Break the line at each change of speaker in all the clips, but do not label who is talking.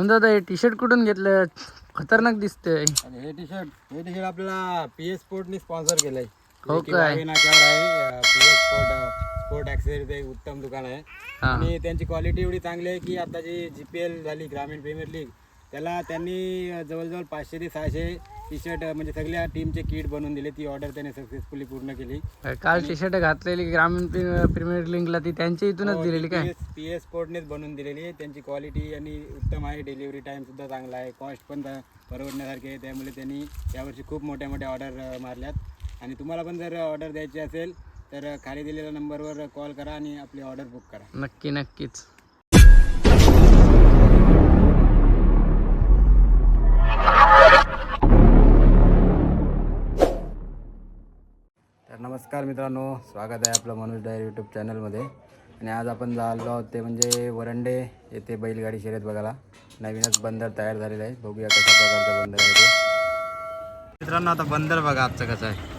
म्हणून दादा हे टी शर्ट कुठून घेतलं? खतरनाक दिसतंय.
आणि हे टी शर्ट हे टी शर्ट आपल्याला पी एस स्पोर्टने स्पॉन्सर केलंय.
हो
जे की
काय?
वावी नाक्यावर आहे पी एस स्पोर्ट स्पोर्ट ॲक्सेसरीचं एक उत्तम दुकान आहे.
हा.
आणि त्यांची क्वालिटी एवढी चांगली आहे की आता जी जी पी एल झाली ग्रामीण प्रीमियर लीग त्याला त्यांनी जवळजवळ पाचशे ते सहाशे टी शर्ट म्हणजे सगळ्या टीमचे किट बनवून दिले. ती ऑर्डर त्याने सक्सेसफुली पूर्ण केली.
काल टी शर्ट घातलेली ग्रामीण प्री- प्रीमियर लीगला ती त्यांच्या इथूनच दिलेली काय?
पी एस स्पोर्टनेच बनवून दिलेली. आहे त्यांची क्वालिटी आणि उत्तम आहे. डिलिव्हरी टाईम सुद्धा चांगला आहे. कॉस्ट पण परवडण्यासारखी आहे. त्यामुळे त्यांनी यावर्षी खूप मोठ्या मोठ्या ऑर्डर मारल्यात. आणि तुम्हाला पण जर ऑर्डर द्यायची असेल तर खाली दिलेल्या नंबरवर कॉल करा आणि आपली ऑर्डर बुक करा.
नक्की नक्कीच.
नमस्कार मित्रांनो स्वागत आहे आपलं मनोज डायर यूट्यूब चॅनलमध्ये. आणि आज आपण झालो आहोत ते म्हणजे वरंडे येथे बैलगाडी शर्यत बघायला. नवीनच बंदर तयार झालेलं आहे. बघूया कशा प्रकारचं बंदर आहे ते. मित्रांनो आता बंदर बघा आजचं कसं आहे.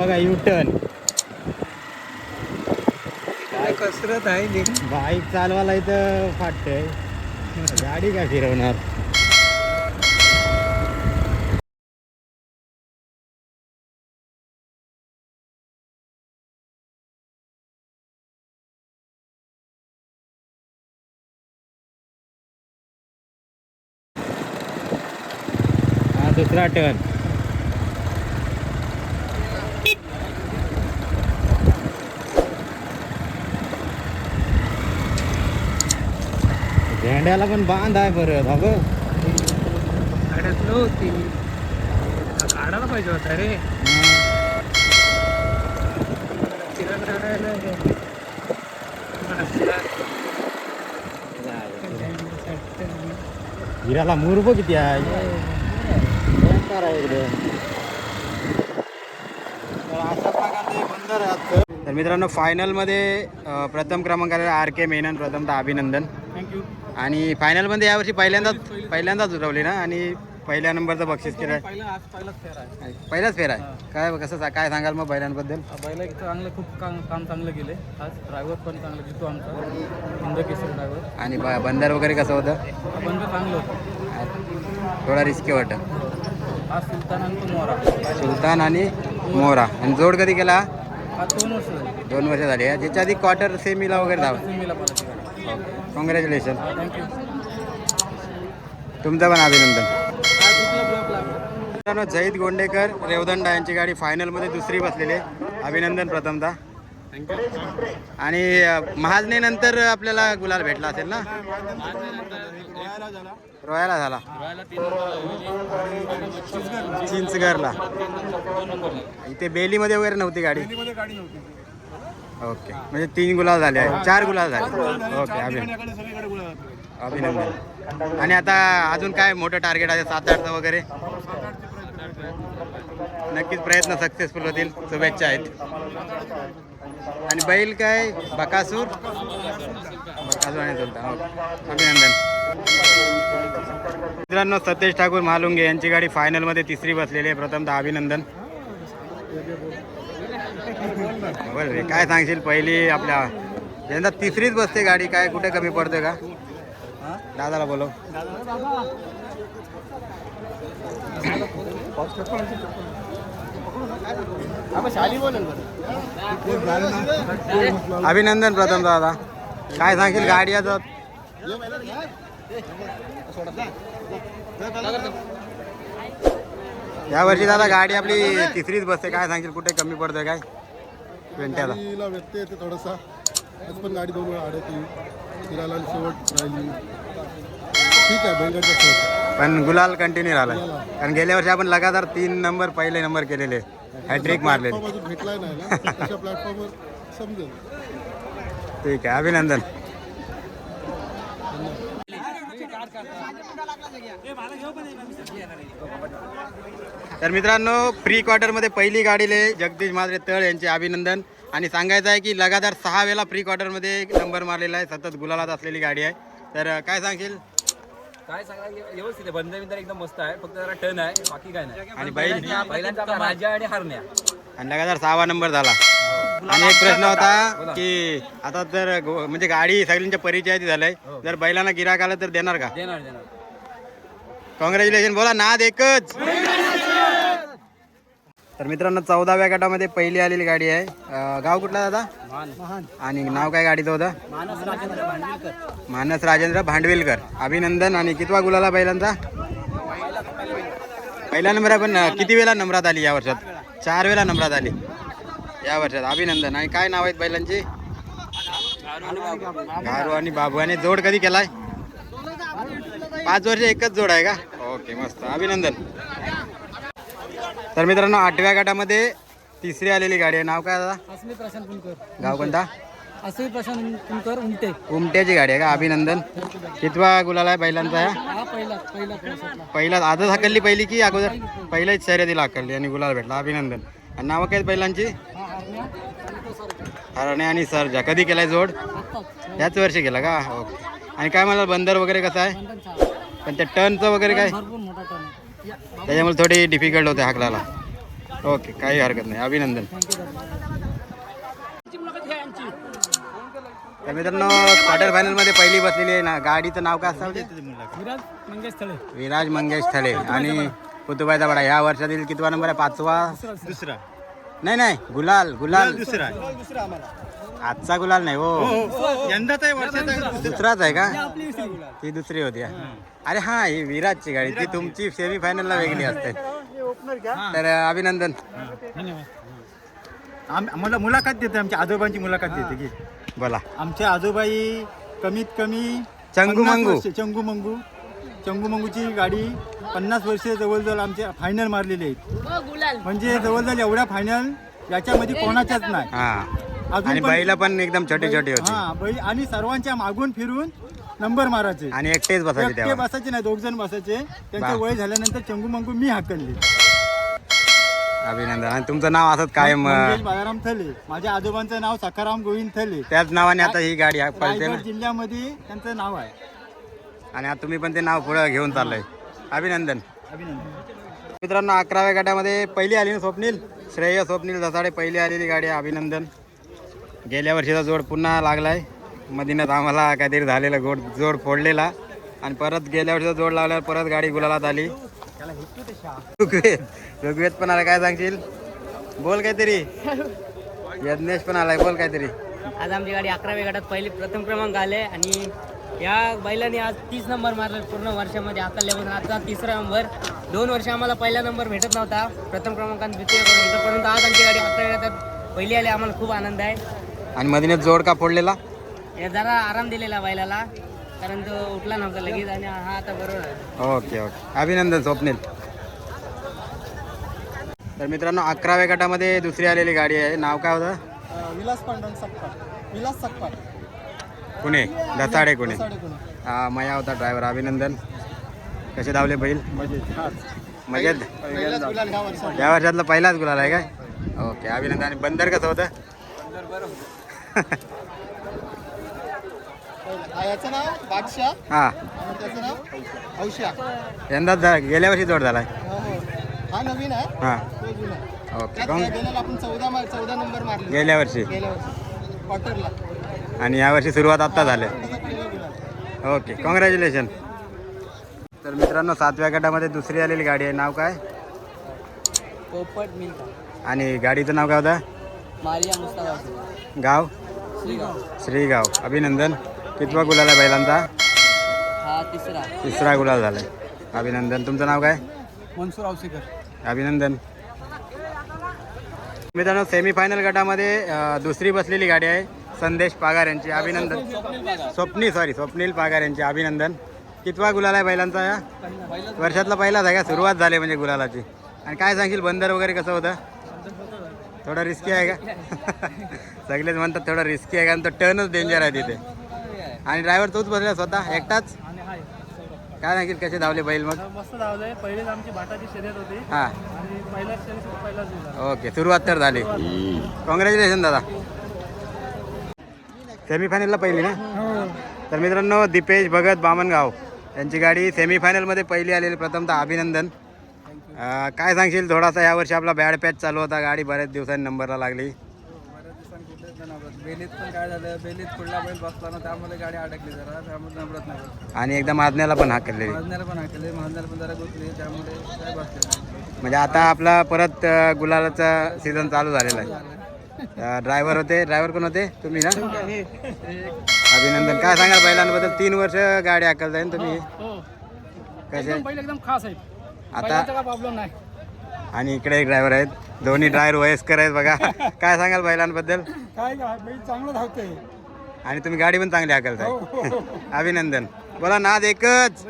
बघा यू टर्न
कसरत आहे
बाईक चालवायला इथं फाटतंय. गाडी काय फिरवणार? हा दुसरा टर्न झेंड्याला पण बांध आहे परत अगं
अडकलो होती काढायला पाहिजे होता रे.
हिराला मुरब किती आहे तर अशा प्रकारचे बंदर आहे आजचं. तर मित्रांनो फायनलमध्ये प्रथम क्रमांक आलेला आर के मेनन प्रथमतः अभिनंदन
थँक्यू
आणि फायनलमध्ये यावर्षी पहिल्यांदाच पहिल्यांदाच उतरवली ना? आणि पहिल्या नंबरचं बक्षीस केलं. आहे
पहिला आज पहिलाच फेर आहे.
काय कसं काय सांगाल मग बैलांबद्दल?
बैला चांगलं खूप काम काम चांगलं केले. आज ड्रायव्हर पण चांगलं जितो आमचा. हिंद केसरी ड्रायव्हर
आणि ब- बंदर वगैरे कसं होतं?
बंद चांगलं होतं.
थोडा रिस्की वाटतं.
हा सुलतान आणि तो मोरा.
सुलतान आणि मोहरा आणि जोड कधी केला?
दोन वर्ष झाली.
दोन वर्ष झाली. आहे. ज्याच्या आधी क्वार्टर सेमीला वगैरे धाव
सिमीला
कॉंग्रॅच्युलेशन तुमचं पण अभिनंदन. जयित गोंडेकर रेवदंडा यांची गाडी फायनलमध्ये दुसरी बसलेली आहे. अभिनंदन प्रथमतः आणि अ, महाजनेनंतर आपल्याला गुलाल भेटला असेल ना? रोयाला झाला. चिंचगरला इथे बेलीमध्ये वगैरे नव्हती गाडी. ओके. म्हणजे तीन गुलाल झाले आहे. चार गुलाल झाले. ओके अभिनंदन. अभिनंदन. आणि आता अजून काय मोठं टार्गेट आहे? सात आठचं वगैरे? नक्कीच प्रयत्न सक्सेसफुल होतील. शुभेच्छा आहेत. आणि बैल काय? बकासूर? बकासूर आणि सुलतान. ओके. अभिनंदन. मित्रांनो सतेज ठाकूर महालुंगे यांची गाडी फायनलमध्ये तिसरी बसलेली आहे. प्रथमतः अभिनंदन. बरं रे काय सांगशील पहिली आपल्या यंदा तिसरीच बसते गाडी. काय कुठे कमी पडते का? दादाला बोलव. अभिनंदन प्रथम दादा. काय सांगशील गाडी आज? या वर्षी दादा गाडी आपली तिसरीच बसते. काय सांगशील कुठे कमी पडते काय? पेंट्याला
गाडीला व्यत्यय येते थोडासा. आज पण गाडी दोन वेळा अडकली फिरायला शेवट राहिली. ठीक आहे
पण गुलाल कंटिन्यू राहिला कारण गेल्या वर्षी आपण लगातार तीन नंबर पहिले नंबर केलेले. हॅट्रिक मारलेले.
प्लॅटफॉर्म अजून भेटलाय नाही ना? तशा प्लॅटफॉर्मवर समजेल.
ठीक आहे अभिनंदन. तर मित्रांनो प्री क्वार्टरमध्ये पहिली गाडीले जगदीश मात्रे तळ यांचे अभिनंदन. आणि सांगायचं आहे की लगातार सहा वेळा प्री क्वार्टरमध्ये नंबर मारलेला आहे. सतत गुलालात असलेली गाडी आहे. तर काय सांगशील?
काय सांगायला व्यवस्थित आहे. बंद बिंदर एकदम मस्त आहे. फक्त जरा टर्न आहे. बाकी काय नाही.
आणि बैल
पहिल्यांदा राजा आणि हरण्या.
आणि लगातार सहावा नंबर झाला. आणि एक प्रश्न होता की आता तर गो- म्हणजे गाडी सगळ्यांच्या परिचयाची झालंय. जर बैलांना गिराक आलं तर देणार का?
देणार देणार.
कॉंग्रॅच्युलेशन बोला नाद एकच. तर मित्रांनो चौदाव्या गटामध्ये पहिली आलेली गाडी आहे. अं, गाव कुठला दादा? आणि नाव काय गाडीचं होतं? मानस राजेंद्र भांडवेलकर. अभिनंदन आणि कितवा गुलाला बैलांचा? पहिला नंबर आहे पण अं, किती वेळा नंबरात आली या वर्षात? चार वेळा नंबरात आली. या वर्षात. अभिनंदन. आणि काय नाव आहेत बैलांची? गारू आणि बाबू. आणि जोड कधी केलाय? पाच वर्ष एकच जोड आहे का? ओके मस्त. अभिनंदन. तर मित्रांनो आठव्या गटामध्ये तिसरी आलेली गाडी आहे. नाव काय दादा?
अस्मी प्रशांत कुलकर.
गाव कोणता?
अस्मी प्रशांत कुलकर उमटे.
उमट्याची गाडी आहे का? अभिनंदन. कितवा गुलाल आहे बैलांचा
हा पहिला
आजच हाकलली पहिली की अगोदर? पहिल्याच शर्यतीला हाकलली आणि गुलाल भेटला. अभिनंदन. आणि नावं काय बैलांची? हरणे आणि सरजा. कधी केलाय जोड?
आत्ताच
याच वर्षी केला का? ओके. आणि काय मला बंदर वगैरे कसं आहे? पण ते टर्नचं वगैरे काय? त्याच्यामुळे थोडी डिफिकल्ट होते हाकलाला ओके काही हरकत नाही. अभिनंदन. तर मित्रांनो क्वार्टर फायनलमध्ये पहिली बसलेली आहे ना. गाडीचं नाव काय असतं?
विराज मंगेश थळे
विराज मंगेश थले आणि पुतुबाईचा बडा. ह्या वर्षातील कितवा नंबर आहे? पाचवा?
दुसरा.
नाही नाही गुलाल गुलाल.
दुसरा
आजचा गुलाल नाही हो.
यंदाच आहे वर्षाचा
दुसराच आहे का? ती दुसरी होती हा. अरे हा ही विराजची गाडी. ती तुमची सेमी फायनलला वेगळी असते. तर अभिनंदन.
आम्हाला मुलाखत देते आमच्या आजोबांची मुलाखत देते की
बोला.
आमचे आजोबाई कमीत कमी
चंगू मंगू.
वर्षे- चंगू मंगू चंगू मंगूची गाडी पन्नास वर्ष जवळजवळ आमचे फायनल मारलेले आहेत. म्हणजे जवळजवळ एवढ्या फायनल याच्यामध्ये कोणाच्याच नाही.
हा. आणि
पण-
बैल पण एकदम छोटी छोटी होती.
हा बैल आणि सर्वांच्या मागून फिरून नंबर मारायचे.
आणि एकटेच बसायचे
एकटे बसायचे नाही दोघ जण बसायचे. त्यांचं. वय झाल्यानंतर चंगू मंगू मी हाकलले.
अभिनंदन. आणि तुमचं नाव असत अं,
बाळाराम थले. माझ्या आजोबांचं नाव सखाराम गोविंद थले.
त्याच नावाने आता ही गाडी
जिल्ह्यामध्ये त्यांचं नाव आहे.
आणि आता तुम्ही पण ते नाव पुढे घेऊन चाललंय. अभिनंदन.
अभिनंदन
मित्रांनो अकराव्या गटामध्ये पहिली आली ना स्वप्नील? श्रेय स्वप्नील जसाडे पहिली आलेली गाडी. आहे. अभिनंदन. गेल्या वर्षीचा जोड पुन्हा लागलाय. मधीनच आम्हाला काहीतरी झालेलं गोड जोड फोडलेला. आणि परत गेल्या वर्षीचा जोड लावल्यावर परत गाडी गुलालात आली. ऋग्वेद. ऋग्वेद पण आला काय सांगशील? बोल काहीतरी. यज्ञेश पण आलाय बोल काहीतरी.
आज आमची गाडी अकराव्या गटात पहिली प्रथम क्रमांक आले आणि या बैलाने आज तीस नंबर मारले पूर्ण वर्षामध्ये. अकलल्यापासून आता तिसरा नंबर दोन वर्ष आम्हाला पहिला नंबर भेटत नव्हता. प्रथम क्रमांकात द्वितीय क्रमांक. परंतु आज आमची गाडी गटात पहिली आली. आम्हाला खूप आनंद आहे.
आणि मधीनच जोड का फोडलेला?
या जरा आराम दिलेला बैलाला. कारण तो उठला नव्हता लगेच आणि हा आता बरोबर आहे.
Okay okay. अभिनंदन स्वप्नील. तर मित्रांनो अकराव्या गटामध्ये दुसरी आलेली गाडी आहे. नाव काय होतं?
विलास पांडुरंग सकपाट विलास सकपाट
कुणे दसाडे कुणे हा मया होता ड्रायव्हर अभिनंदन. कसे धावले बैल? मजेत. या वर्षातला पहिलाच गुलाल आहे काय? ओके अभिनंदन. आणि बंदर कसं होतं?
हा,
हा. यंदाच गेल्या वर्षी जोड झालाय
हो हो. नवीन आहे.
हा. ओके गेल्या वर्षी.
क्वार्टरला.
आणि या वर्षी सुरुवात आत्ता
गुलाल
ओके कॉंग्रॅच्युलेशन तर मित्रांनो सातव्या गटामध्ये दुसरी आलेली गाडी आहे. नाव काय?
पोपट मिल्का
आणि गाडीचं नाव काय होतं?
मारिया मुस्ताफा
गाव?
श्रीगाव.
श्रीगाव. अभिनंदन. कितवा गुलाल आहे बैलांचा?
हा तिसरा.
तिसरा गुलाल झालाय. अभिनंदन. तुमचं नाव काय?
मनसूर आवसेकर
अभिनंदन. मित्रांनो सेमीफायनल गटामध्ये दुसरी बसलेली गाडी आहे. संदेश पागार यांचे अभिनंदन. स्वप्नील सॉरी स्वप्नील पागार यांचे अभिनंदन. कितवा गुलाल आहे बैलांचा या? वर्षातला पहिलाच आहे का? सुरुवात झाली म्हणजे गुलालाची. आणि काय सांगशील बंदर वगैरे कसं होतं? थोडं रिस्की आहे का? सगळेच म्हणतात थोडं रिस्की आहे कारण तो टर्नच डेंजर आहे तिथे. आणि ड्रायव्हर तोच बसला स्वतः? एकटाच?
आणि
काय सांगशील कसे धावले बैल मग?
मस्त धावलंय पहिलेच आमची भाटाची शर्यत होती.
हां.
आणि
ओके सुरुवात तर झाली. कॉंग्रॅच्युलेशन दादा. सेमीफायनलला पहिली ना? तर मित्रांनो दीपेश भगत बामणगाव यांची गाडी सेमीफायनलमध्ये पहिली आलेली. प्रथमतः अभिनंदन. काय सांगशील? थोडासा यावर्षी आपला बॅड पॅच चालू होता. गाडी बऱ्याच दिवसांनी नंबरला लागली.
बऱ्याच दिवसांनी कुठेच नाही नव्हतं बेलीत पण काय झालं? बेलीत पुढला बैल बसला ना त्यामुळे गाडी अडकली जरा. त्यामुळे नंबरत नाही
आणि एकदा माजण्याला पण हाकललेली
माजण्याला पण हाकले माजण्याला पण जरा गुतली. त्यामुळे काय बसले नाही.
म्हणजे आता आपला परत गुलालाचा सीझन चालू झालेला आहे. ड्रायव्हर होते. ड्रायव्हर कोण होते? तुम्ही ना? अभिनंदन. काय सांगाल बैलांबद्दल? तीन वर्ष गाडी हाकल जाईल तुम्ही.
हो
कसे?
बैल एकदम खास आहे
आता
प्रॉब्लेम नाही.
आणि इकडे एक ड्रायव्हर आहेत. दोन्ही ड्रायव्हर वयस्कर आहेत बघा. काय सांगाल बैलांबद्दल?
काय चांगलं धावतंय.
आणि तुम्ही गाडी पण चांगली हाकलताय. अभिनंदन. बोला नाद एकच.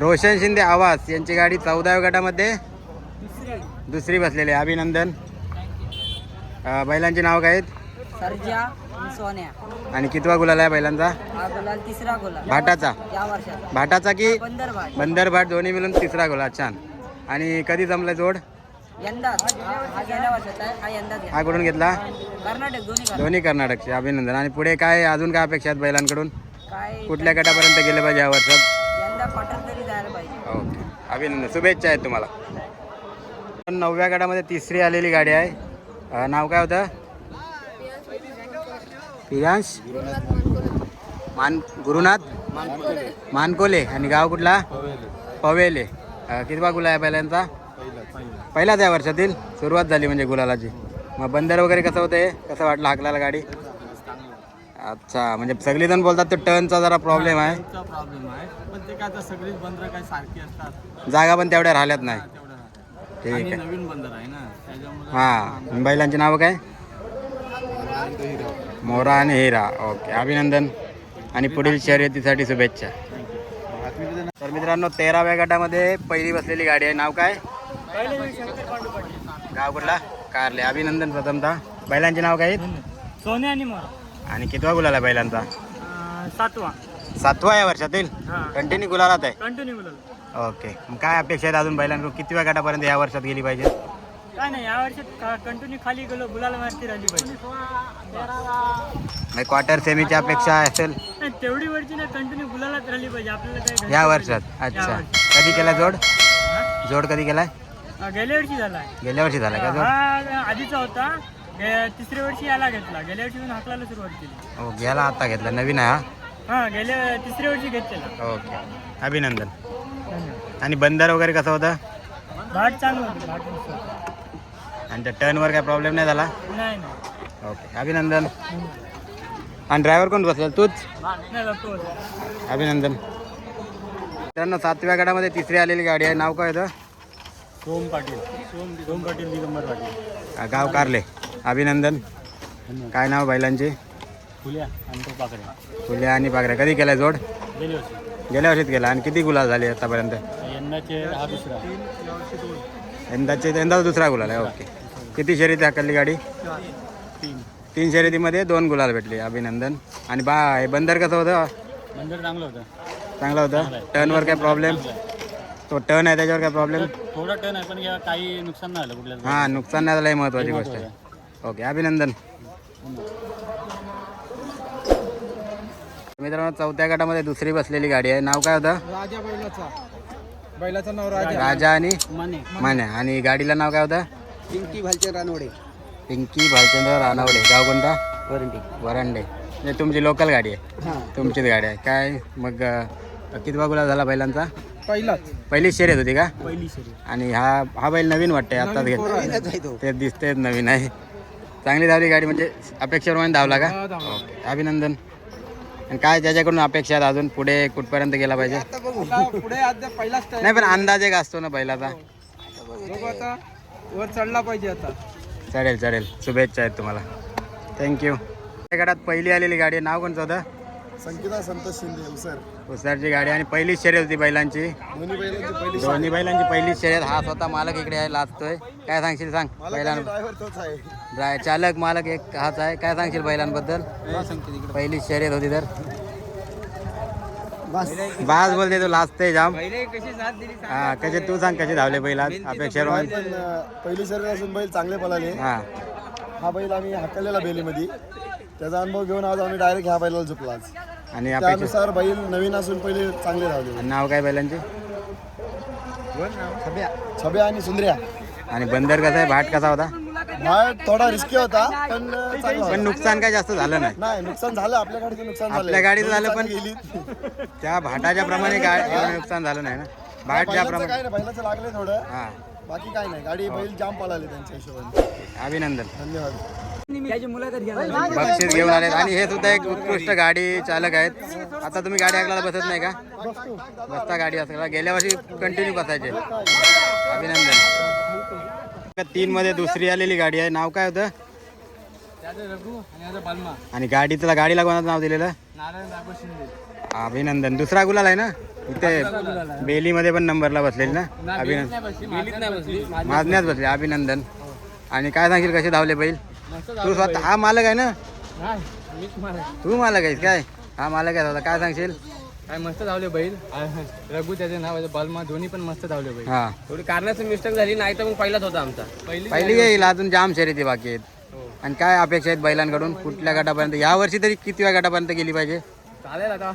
रोशन शिंदे आवाज यांची गाडी चौदाव्या गटामध्ये दुसरी बसलेली आहे. अभिनंदन. अं, बैलांची नाव काय आहेत?
सर्जा आणि सोन्या.
आणि कितवा गुलाल आहे बैलांचा?
हा गुलाल तिसरा गुलाल.
भाटाचा.
या
भाटाचा की
बंदर भाट.
बंदर भाट दोन्ही मिळून तिसरा गुलाल. छान. आणि कधी जमलं जोड?
यंदाच. हा हा गेल्या वर्षाचा आहे. हा यंदाच
हा कुठून घेतला?
कर्नाटक दोन्ही कर्नाटक.
दोन्ही कर्नाटकचे. अभिनंदन. आणि पुढे काय अजून काय अपेक्षा आहेत बैलांकडून?
काय
कुठल्या गटापर्यंत गेले पाहिजे या वर्षात?
यंदा क्वार्टर तरी जायला पाहिजे.
ओके. अभिनंदन. शुभेच्छा आहेत तुम्हाला. नवव्या गटामध्ये तिसरी आलेली गाडी आहे. अं, नाव काय होतं? प्रियांश मान गुरुनाथ. मानकोले. आणि गाव कुठला? पवेले. अं, कितवा गुला आहे पहिल्यांचा पहिलाच या वर्षातील? सुरुवात झाली म्हणजे गुलालाची. मग बंदर वगैरे कसं होतं हे कसं वाटलं हाकलाला गाडी? अच्छा म्हणजे सगळेजण बोलतात तो टर्नचा जरा प्रॉब्लेम आहे.
प्रॉब्लेम आहे. पण ते काय आता सगळीच बंदर काय सारखी असतात.
जागा पण तेवढ्या राहिल्यात नाही. ठीक
आणि
आहे.
नवीन बंदर आहे ना त्याच्यामुळे
हां बैलांची नावं काय? मोरा आणि हिरा. ओके अभिनंदन. आणि पुढील शर्यतीसाठी शुभेच्छा. तर मित्रांनो तेराव्या गटामध्ये पहिली बसलेली गाडी आहे. नाव काय? गाव कुठला? कारले. अभिनंदन प्रथमतः. बैलांचे नाव काय? आहेत?
सोन्या आणि मोरा.
आणि कितवा गुलाल आहे बैलांचा?
सातवा.
सातवा या वर्षातील? कंटिन्यू गुलालात आहे.
कंटिन्यू बोललो
ओके. मग काय अपेक्षा आहेत अजून बैलांकडून? कितव्या गटापर्यंत या वर्षात गेली पाहिजे?
काय नाही या वर्षात कंटिन्यू खाली गेलो गुलाला मारती राहिली पाहिजे
क्वार्टर सेमीची अपेक्षा असेल.
नाही तेवढी वरची नाही कंटिन्यू गुलालाच राहिली पाहिजे. आपल्याला काय
या. वर्षात. अच्छा.
वर्षी.
कधी केला जोड?
हा?
जोड कधी केलाय?
हा, गेल्या वर्षी झाला.
गेल्या वर्षी झाला का जोड?
हा आधीचा होता. गे- तिसऱ्या वर्षी याला घेतला. गेल्या वर्षी हाकलायला सुरुवात केली.
हो घ्यायला आता घेतला. नवीन आहे
हा? गेल्या तिसऱ्या वर्षी घेतलेला.
हा ओके. अभिनंदन. आणि बंदर वगैरे कसं होतं?
मस्त होतं.
आणि त्या टर्नवर काय प्रॉब्लेम नाही झाला?
नाही नाही.
ओके अभिनंदन. आणि ड्रायव्हर कोण बसला? तूच?
नाही
अभिनंदन. मित्रांनो सातव्या गटामध्ये तिसरी आलेली गाडी आहे. नाव काय होतं?
सोम पाटील. सोम सोम पाटील दिगंबर पाटील.
गाव कारले. अभिनंदन. काय नाव बैलांचे
फुल्या आणि तो पाकडे
फुल्या आणि पाकऱ्या कधी केलाय जोड?
गेली वर्षी.
गेल्या वर्षीत गेला आणि किती गुलाल झाले आतापर्यंत?
यंदाचे हा दुसरा.
यंदाचे यंदा दुसरा गुलाल आहे. ओके. किती शर्यती हाकलली गाडी?
तीन.
तीन शर्यतीमध्ये दोन गुलाल भेटले. अभिनंदन. आणि बा हे बंदर कसं होतं?
बंदर चांगलं होतं.
चांगलं होतं? टर्नवर काय प्रॉब्लेम तो टर्न आहे त्याच्यावर काय प्रॉब्लेम
थोडं टर्न आहे पण काही नुकसान नाही झालं कुठल्या
हां नुकसान नाही झालं ही महत्त्वाची गोष्ट आहे. ओके अभिनंदन. मित्रांनो चौथ्या गटामध्ये दुसरी बसलेली गाडी आहे. नाव काय होतं?
राजा बैलाचा. बैलाचं नाव राजा.
राजा आणि
माने.
आणि गाडीला नाव काय होतं?
पिंकी भालचंद रानवडे.
पिंकी भालचंद्र रानावडे. गाव कोणता?
वरंडी.
वरांडे. म्हणजे तुमची लोकल गाडी आहे. तुमचीच गाडी आहे. काय मग अं, कितवा गुलाब झाला बैलांचा?
पहिलाच.
पहिलीच शर्यत होती का?
पहिली शरी
आणि हा हा बैल नवीन वाटतंय आत्ताच घेत ते दिसतेच नवीन आहे. चांगली धावली गाडी म्हणजे अपेक्षेप्रमाणे धावला का? ओके. अभिनंदन. आणि काय त्याच्याकडून अपेक्षा आहेत? अजून पुढे कुठपर्यंत गेला पाहिजे?
पुढे आता पहिलाच
नाही पण अंदाज एक असतो ना बैलाचा
बघू आता. वर चढला पाहिजे आता.
चालेल चालेल शुभेच्छा आहेत तुम्हाला. थँक्यू गटात पहिली आलेली गाडी आहे. नाव कोणतं होतं?
संकेता संतोष शिंदे उसर.
उसारची गाडी आणि पहिलीच शर्यत होती बैलांची.
दोन्ही बैलांची पहिली
दोन्ही बैलांची पहिलीच शर्यत. हा स्वतः मालक इकडे आहे लाचतोय. काय सांगशील सांग बैलां
ड्रायव्हर तोच आहे.
ड्राय चालक मालक एक हाच आहे. काय सांगशील बैलांबद्दल? पहिलीच शर्यत होती तर. बास. बोलते तो लाजते जाम.
पहिले कशी साथ दिली
हा कसे तू सांग कसे धावले बैलात अपेक्षा रोहन
पण पहिली शरीर असून बैल चांगले पळाले.
हा.
हा बैल आम्ही हाकललेला बेलीमध्ये. त्याचा अनुभव घेऊन आज आम्ही डायरेक्ट ह्या बैलाला झुकला आज.
आणि
त्यानुसार बैल नवीन असून पहिले चांगले धावले.
नाव काय बैलांचे?
छब्या. आणि सुंदर्या.
आणि बंदर कसा आहे? भाट कसा होता?
हा थोडा रिस्की होता पण चांगला
पण
होता.
नुकसान काय जास्त झालं नाही.
नाही नुकसान झालं आपल्या गाडीचं नुकसान झालं.
आपल्या गाडीचं झालं पण-
गेली.
त्या भाटाच्या प्रमाणे काय एवढं नुकसान झालं नाही ना? भाट ज्या
बैलाचं
प्रमाणे
काय नाही बैलाचं लागले थोडं.
हा.
बाकी काय नाही गाडी बैल जाम पळाले त्यांच्या हिशोबाने.
अभिनंदन.
धन्यवाद.
बक्षीस घेऊन आलेत. आणि हे सुद्धा एक उत्कृष्ट गाडी चालक आहेत. आता तुम्ही गाडी ऐकला बसत नाही का? बसता गाडी असला गेल्या वर्षी कंटिन्यू बसायचे. अभिनंदन. तीन मध्ये दुसरी आलेली गाडी आहे. नाव काय होतं?
रघु आणि
आणि गाडीचं गाडीला कोणाचं नाव दिलेलं?
नारायण राघव शिंदे
अभिनंदन. दुसरा गुलाल आहे ना? इथे बेलीमध्ये पण नंबरला बसलेली ना? अभिनंदन
गेलीच नाही बसली.
माझण्यात बसले. अभिनंदन. आणि काय सांगशील कसे धावले बैल? तू स्वतः हा मालक आहे ना? तू मालक आहेस काय? हा मालक आहे स्वतः. काय सांगशील?
काय मस्त धावले बैल. रघु त्याचे नाव आहे बालमा. दोन्ही पण मस्त धावले बैल.
हा.
थोडी कारणाची मिस्टेक झाली नाही तर मग पहिलाच होता आमचा.
पहिली
पहिली येईल अजून जाम शर्यती बाकी आहेत. आणि काय अपेक्षा आहेत बैलांकडून? कुठल्या गटापर्यंत? या वर्षी तरी किती गटापर्यंत गेली पाहिजे?
चालेल आता.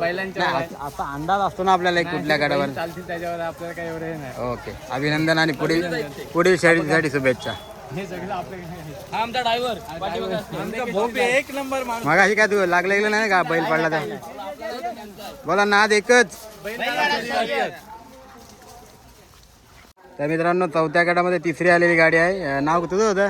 बैलांच्या
असा अंदाज असतो ना आपल्याला एक कुठल्या गटापर्यंत
चालतील त्याच्यावर आपल्याला काही एवढं हे नाही.
ओके. अभिनंदन आणि पुढील पुढील शर्यतीसाठी शुभेच्छा.
हे सगळं आपलं
हा आमचा ड्रायव्हर
आमचा भोपे एक नंबर माणूस.
मग अशी काय तू लागलं गेलं नाही का? बैल पडला तर? बोला नाद एकच. तर मित्रांनो चौथ्या गटामध्ये तिसरी आलेली गाडी आहे. अं, नाव तुझं होतं?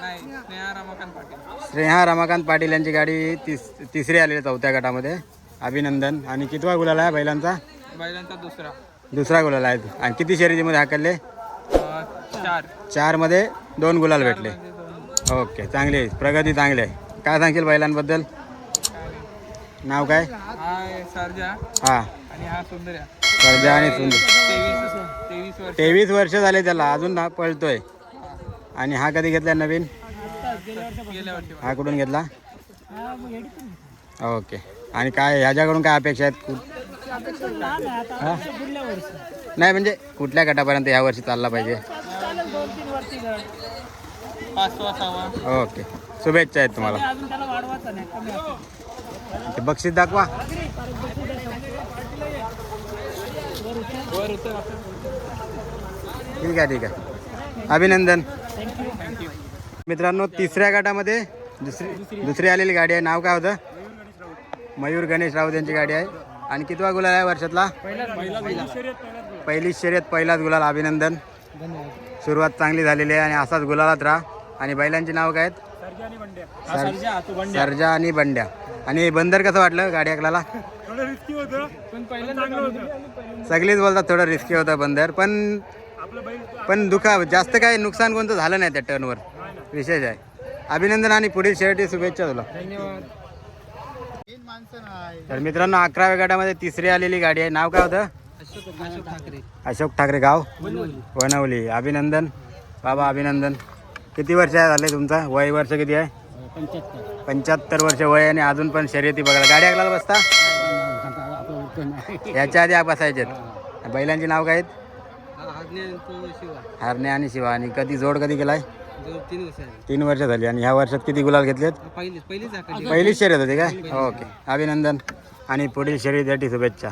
नाही स्नेहा रमाकांत पाटील.
स्नेहा रमाकांत पाटील यांची गाडी तिस तिसरी आलेली आहे चौथ्या गटामध्ये. अभिनंदन. आणि कितवा गुलाल आहे बैलांचा?
बैलांचा दुसरा.
दुसरा गुलाल आहे. आणि किती शर्यतीमध्ये हाकलले?
चार.
चारमध्ये दोन गुलाल भेटले. ओके चांगली आहे. प्रगती चांगली आहे. काय सांगशील बैलांबद्दल? नाव काय?
हा सर्जा.
हा.
आणि हा सुंदर्या.
सर्जा आणि सुंदर.
तेवीस वर्ष
झाले त्याला. अजून हा पळतोय. आणि हा कधी घेतला नवीन? हा कुठून घेतला? ओके. आणि काय ह्याच्याकडून काय अपेक्षा आहेत? हा? नाही म्हणजे कुठल्या गटापर्यंत या वर्षी चालला पाहिजे? ओके. शुभेच्छा आहेत तुम्हाला. ते बक्षीस दाखवा. ठीक आहे ठीक आहे. अभिनंदन. मित्रांनो तिसऱ्या गटामध्ये दुसरी दुसरी आलेली गाडी आहे. नाव काय होतं? मयूर गणेश राऊत यांची गाडी आहे. आणि कितवा गुलाल आहे वर्षातला? पहिली शर्यत पहिलाच गुलाल. अभिनंदन. सुरुवात चांगली झालेली आहे आणि असाच गुलालात राहा. आणि बैलांची नाव काय आहेत? सर- सर्जा आणि बंड्या. आणि बंदर कसं वाटलं गाडी
पहिल्यांदा
सगळीच बोलतात थोडं रिस्की होतं बंदर पण पण दुखा जास्त काय नुकसान कोणतं झालं नाही त्या टर्नवर. विशेष आहे. अभिनंदन आणि पुढील शेवटी शुभेच्छा तुला. तर मित्रांनो अकराव्या गटामध्ये तिसरी आलेली गाडी आहे. नाव काय होतं?
अशोक ठाकरे
गाव? वनवली. अभिनंदन. बाबा अभिनंदन. किती वर्ष झाले तुमचा? वय वर्ष किती आहे? पंच्याहत्तर वर्ष वय आणि अजून पण शर्यती बघायला. गाडी ऐकला बसता? याच्या आधी बसायचे बैलांची नाव काय आहेत? हरणे आणि शिवा. आणि कधी जोड कधी केलाय?
तीन वर्ष
तीन वर्ष झाली. आणि ह्या वर्षात किती गुलाल घेतलेत? पहिलीच शर्यत होती काय ओके. अभिनंदन. आणि पुढील शर्यतीसाठी शुभेच्छा.